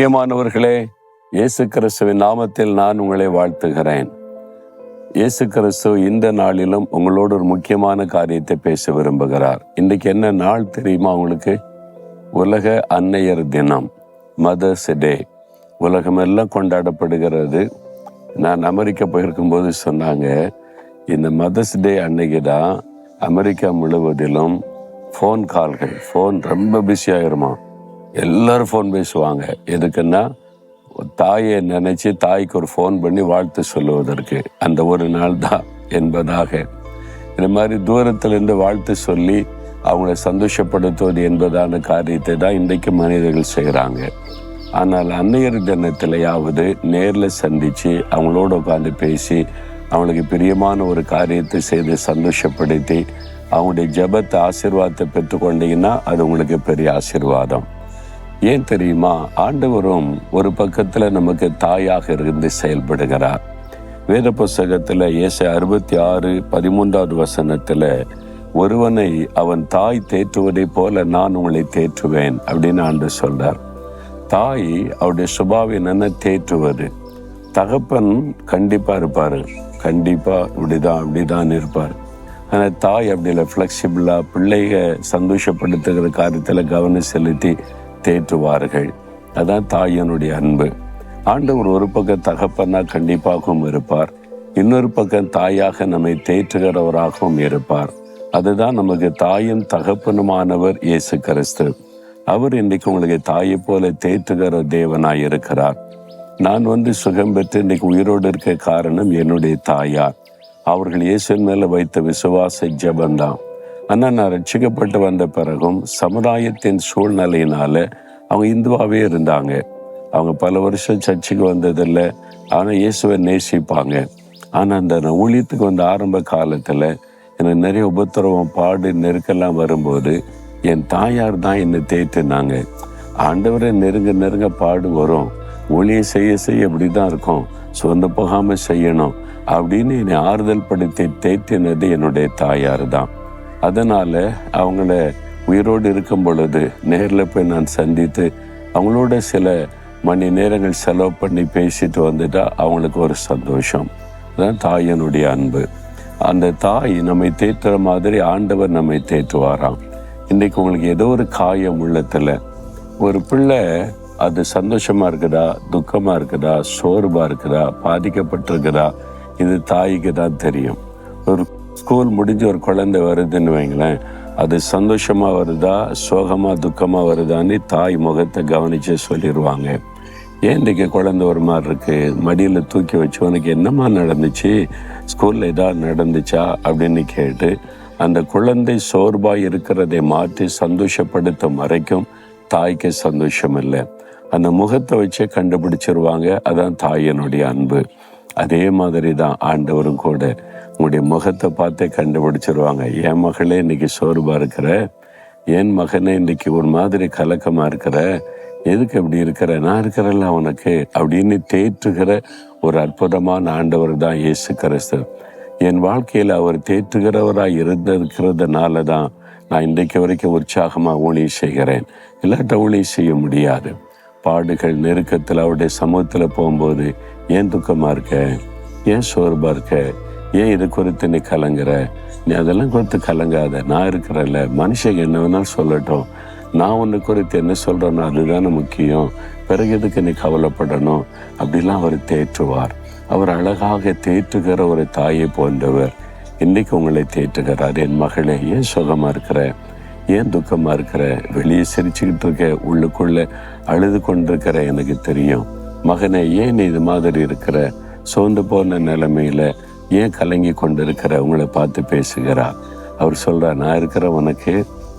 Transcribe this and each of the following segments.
பிரியமானவர்களே இயேசு கிறிஸ்துவின் நாமத்தில் நான் உங்களை வாழ்த்துகிறேன். இயேசு கிறிஸ்து இந்த நாளிலும் உங்களோடு ஒரு முக்கியமான காரியத்தை பேச விரும்புகிறார். இன்றைக்கு என்ன நாள் தெரியுமா உங்களுக்கு? உலக அன்னையர் தினம் மதர்ஸ் டே உலகமெல்லாம் கொண்டாடப்படுகிறது. நான் அமெரிக்கா போயிருக்கும்போது சொன்னாங்க இந்த மதர்ஸ் டே அன்னைக்கு தான் அமெரிக்கா முழுவதிலும் ஃபோன் கால்கள் ஃபோன் ரொம்ப பிஸி எல்லாரும் ஃபோன் பேசுவாங்க. எதுக்குன்னா தாயை நினைச்சு தாய்க்கு ஒரு ஃபோன் பண்ணி வாழ்த்து சொல்லுவதற்கு. அந்த ஒரு நாள் தான் என்பதாக. இந்த மாதிரி தூரத்திலிருந்து வாழ்த்து சொல்லி அவங்கள சந்தோஷப்படுத்துவது என்பதான காரியத்தை தான் இன்றைக்கு மனிதர்கள் செய்கிறாங்க ஆனால் அன்னையர் தினத்திலையாவது நேரில் சந்தித்து அவங்களோட உட்காந்து பேசி அவங்களுக்கு பிரியமான ஒரு காரியத்தை செய்து சந்தோஷப்படுத்தி அவங்களுடைய ஜபத்தை ஆசீர்வாதத்தை பெற்றுக்கொண்டீங்கன்னா அது உங்களுக்கு பெரிய ஆசீர்வாதம். ஏன் தெரியுமா? ஆண்டவரும் ஒரு பக்கத்துல நமக்கு தாயாக இருந்து செயல்படுகிறார். வேத புஸ்தகத்துல இயேசு அறுபத்தி ஆறு பதிமூன்றாவது வசனத்துல ஒருவனை அவன் தாய் தேற்றுவதை போல நான் உங்களை தேற்றுவேன் அப்படின்னு ஆண்டு சொல்றார். தாய் அவருடைய சுபாவின் என்ன தேற்றுவது. தகப்பன் கண்டிப்பா இருப்பாரு. கண்டிப்பா இப்படிதான் இப்படிதான் இருப்பார். ஆனால் தாய் அப்படி இல்லை ஃப்ளெக்சிபிளாக பிள்ளைக சந்தோஷப்படுத்துகிற காரியத்தில் கவனம் செலுத்தி தேற்றுவார்கள். அதான் தாயினுடைய அன்பு. ஆண்டவர் ஒரு பக்கம் தகப்பனா கண்டிப்பாகவும் இருப்பார். இன்னொரு பக்கம் தாயாக நம்மை தேற்றுகிறவராகவும் இருப்பார். அதுதான் நமக்கு தாயும் தகப்பனுமானவர் இயேசு கிறிஸ்து. அவர் இன்னைக்கு உங்களுக்கு தாயை போல தேற்றுகிற தேவனாய் இருக்கிறார். நான் வந்து சுகம் பெற்று இன்னைக்கு உயிரோடு இருக்க காரணம் என்னுடைய தாயார். அவர்கள் இயேசு மேல வைத்த விசுவாச ஜபந்தான் ஆனால் நான் ரட்சிக்கப்பட்டு வந்த பிறகும் சமுதாயத்தின் சூழ்நிலையினால் அவங்க இந்துவாகவே இருந்தாங்க. அவங்க பல வருஷம் சர்ச்சுக்கு வந்ததில்லை. ஆனால் இயேசுவை நேசிப்பாங்க. ஆனால் அந்த ஊழியத்துக்கு வந்த ஆரம்ப காலத்தில் எனக்கு நிறைய உபத்திரவம் பாடு நெருக்கெல்லாம் வரும்போது என் தாயார் தான் என்னை தேற்றினாங்க. ஆண்டவரை நெருங்க நெருங்க பாடு வரும். ஒளியை செய்ய செய்ய இப்படி தான் இருக்கும். சொந்த போகாமல் செய்யணும் அப்படின்னு என்னை ஆறுதல் படுத்தி தேற்றினது என்னுடைய தாயார் தான். அதனால் அவங்கள உயிரோடு இருக்கும் பொழுது நேரில் போய் நான் சந்தித்து அவங்களோட சில மணி நேரங்கள் செலவு பண்ணி பேசிட்டு வந்துட்டால் அவங்களுக்கு ஒரு சந்தோஷம். அதுதான் தாயனுடைய அன்பு. அந்த தாய் நம்மை தேற்றுற மாதிரி ஆண்டவர் நம்மை தேற்றுவாராம். இன்றைக்கு உங்களுக்கு ஏதோ ஒரு காயம் உள்ளத்தில் ஒரு பிள்ளை அது சந்தோஷமாக இருக்குதா துக்கமாக இருக்குதா சோர்வாக இருக்குதா பாதிக்கப்பட்டிருக்குதா இது தாய்க்கு தான் தெரியும். ஒரு ஸ்கூல் முடிஞ்சு ஒரு குழந்தை வருதுன்னு வைங்களேன் அது சந்தோஷமாக வருதா சோகமாக துக்கமாக வருதான்னு தாய் முகத்தை கவனித்து சொல்லிடுவாங்க ஏன் இன்றைக்கு குழந்தை ஒரு மாதிரி இருக்கு? மடியில் தூக்கி வச்சு உனக்கு என்னம்மா நடந்துச்சு? ஸ்கூலில் ஏதாவது நடந்துச்சா? அப்படின்னு கேட்டு அந்த குழந்தை சோர்வாக இருக்கிறதை மாற்றி சந்தோஷப்படுத்தும் வரைக்கும் தாய்க்கு சந்தோஷம் இல்லை. அந்த முகத்தை வச்சே கண்டுபிடிச்சிருவாங்க. அதான் தாயினுடைய அன்பு. அதே மாதிரி தான் ஆண்டவரும் கூட உங்களுடைய முகத்தை பார்த்தே கண்டுபிடிச்சிருவாங்க. என் மகளே இன்னைக்கு சோர்வாக இருக்கிற என் மகனே இன்னைக்கு ஒரு மாதிரி கலக்கமாக இருக்கிற எதுக்கு இப்படி இருக்கிற நான் இருக்கிறல்ல உனக்கு அப்படின்னு தேற்றுகிற ஒரு அற்புதமான ஆண்டவர் தான் இயேசு கிறிஸ்து. என் வாழ்க்கையில் அவர் தேற்றுகிறவராக இருந்திருக்கிறதுனால தான் நான் இன்றைக்கு வரைக்கும் உற்சாகமாக ஊழியம் செய்கிறேன். இல்லாட்ட ஊழியம் செய்ய முடியாது. பாடுகள் நெருக்கத்தில் அவருடைய சமூகத்தில் போகும்போது ஏன் துக்கமாக இருக்க? ஏன் சோர்வாக இருக்க? ஏன் இது குறித்து நீ கலங்குற? நீ அதெல்லாம் குறித்து கலங்காத. நான் இருக்கிறல்ல மனுஷங்க என்ன வேணாலும் சொல்லட்டும். நான் ஒன்று குறித்து என்ன சொல்கிறேனோ அதுதானே முக்கியம். பிறகு எதுக்கு நீ கவலைப்படணும்? அப்படிலாம் அவர் தேற்றுவார். அவர் அழகாக தேற்றுகிற ஒரு தாயை போன்றவர். இன்றைக்கு உங்களை தேற்றுகிறார். என் மகளே ஏன் சுகமாக இருக்கிற? ஏன் துக்கமாக இருக்கிற? வெளியே சிரிச்சுக்கிட்டு இருக்க உள்ளுக்குள்ளே அழுது கொண்டிருக்கிற எனக்கு தெரியும். மகனே ஏன் நீ இது மாதிரி இருக்கிற? சோர்ந்து போன நிலைமையில் ஏன் கலங்கி கொண்டிருக்கிற? உங்களை பார்த்து பேசுகிறார் அவர் சொல்கிறார் நான் இருக்கிற உனக்கு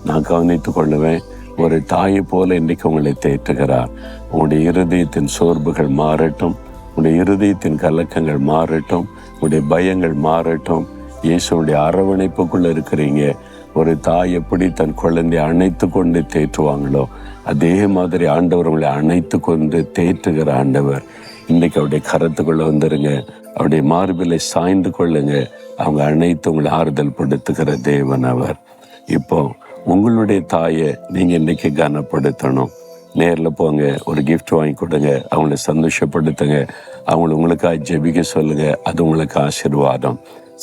நான் கவனித்து கொள்ளுவேன். ஒரு தாயை போல இன்னைக்கு உங்களை தேற்றுகிறார் உங்களுடைய இருதயத்தின் சோர்வுகள் மாறட்டும். உங்களுடைய இருதயத்தின் கலக்கங்கள் மாறட்டும். உங்களுடைய பயங்கள் மாறட்டும். இயேசுடைய அரவணைப்புக்குள்ளே இருக்கிறீங்க. ஒரு தாய் எப்படி தன் குழந்தையை அணைத்து கொண்டு தேற்றுவாங்களோ அதே மாதிரி ஆண்டவர் உங்களை அணைத்து கொண்டு தேற்றுகிற ஆண்டவர். இன்னைக்கு அவருடைய கரத்துக்குள்ள வந்துருங்க. அவருடைய மார்பிலை சாய்ந்து கொள்ளுங்க. அவங்க அனைத்து உங்களை ஆறுதல் படுத்துகிற தேவன் அவர். இப்போ உங்களுடைய தாயை நீங்க இன்னைக்கு கனப்படுத்தணும். நேரில் போங்க ஒரு கிஃப்ட் வாங்கி கொடுங்க. அவங்கள சந்தோஷப்படுத்துங்க. அவங்கள உங்களுக்காக ஜெபிக்க சொல்லுங்க. அது உங்களுக்கு ஆசீர்வாதம்.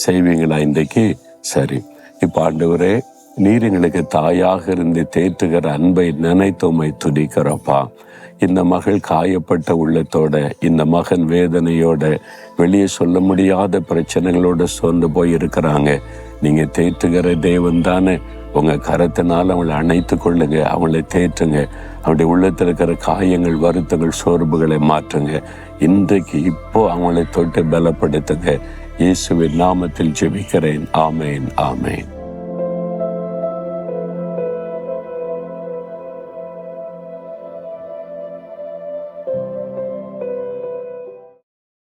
செய்வீங்களா இன்றைக்கு? சரி. இப்போ ஆண்டவரே நீர் எங்களுக்கு தாயாக இருந்து தேற்றுகிற அன்பை நினைத்தோமை துடிக்கிறப்பா இந்த மகள் காயப்பட்ட உள்ளத்தோட இந்த மகன் வேதனையோட வெளியே சொல்ல முடியாத பிரச்சனைகளோட சோர்ந்து போய் இருக்கிறாங்க நீங்க தேற்றுகிற தேவன் தானே. உங்க கரத்தினால் அவளை அணைத்து கொள்ளுங்க அவளை தேற்றுங்க. அவருடைய உள்ளத்தில் இருக்கிற காயங்கள் வருத்தங்கள் சோர்வுகளை மாற்றுங்க. இன்றைக்கு இப்போ அவங்களை தொட்டு பலப்படுத்துங்க. இயேசுவின் நாமத்தில் ஜெபிக்கிறேன். ஆமேன் ஆமேன்.